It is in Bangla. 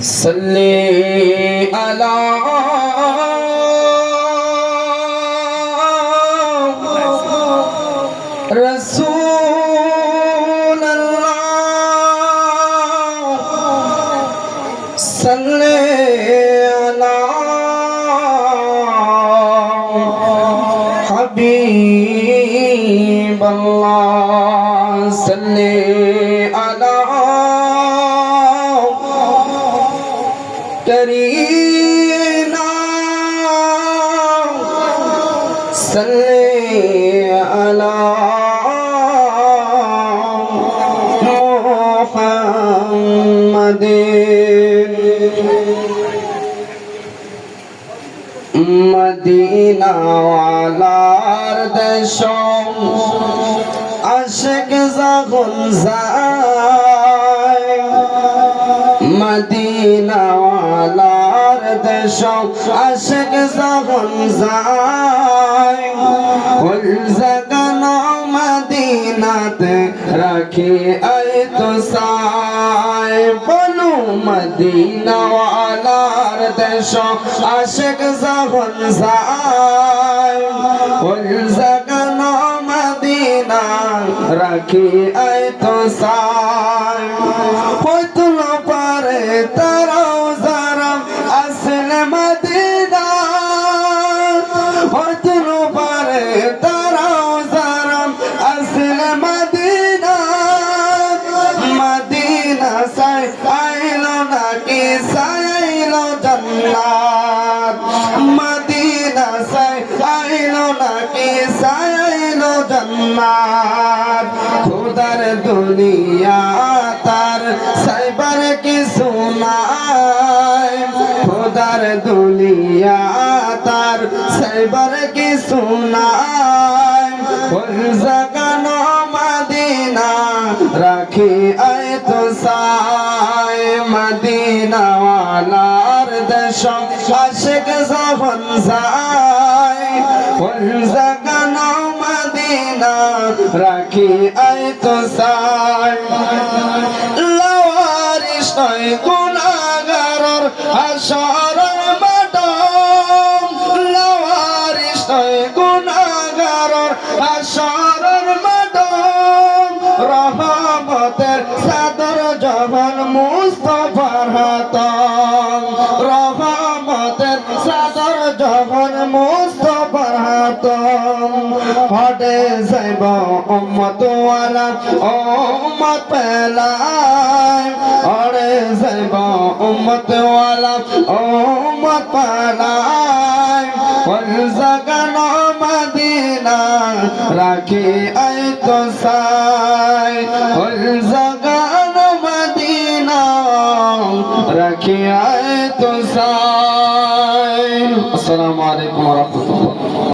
صلي على رسول الله صلي على حبيب الله صلي كرينا صلي على محمد মদিনাওয়ালার দেশ আশেক যখন যায় মদিনাওয়ালার দেশ আশেক যখন যায়। ফুল জাগানো মদিনাতে রাখি আই তো সাই। বনু মদিনাওয়ালার দেশ আশেক যখন যায়। ফুল জাগানো মদিনা রাখি আই তো সাই। জান্নাত মদিনা সাই আইলো নাকি সাইলো জান্নাত? খুদার দুনিয়া তার সাইবার কিছু নাই। খুদার দুনিয়া তার সাইবার জাগানো মদিনা রাখি আয় তো সাই মদিনাওয়ালার দেশ আশেক যখন ফুল জাগানো মদিনা রাখি আয় তো সাই লাওয়ারিস নয় গুনাগারর হাসরের মাঠম লাওয়ারিস নয় গুনাগারর হাসরের মাঠম রহমতের জবান মুস্তফার হাতম রহমতের সাদর জবান মুস্তফার হাতম হটে যাইব উম্মত ওয়ালা উম্মত পেলায় হটে যাইব উম্মত ওয়ালা উম্মত পেলায় জাগানো মদিনা রাখি আই তো সাই। রাখি আই তো সাই আসসালামু আলাইকুম ওয়া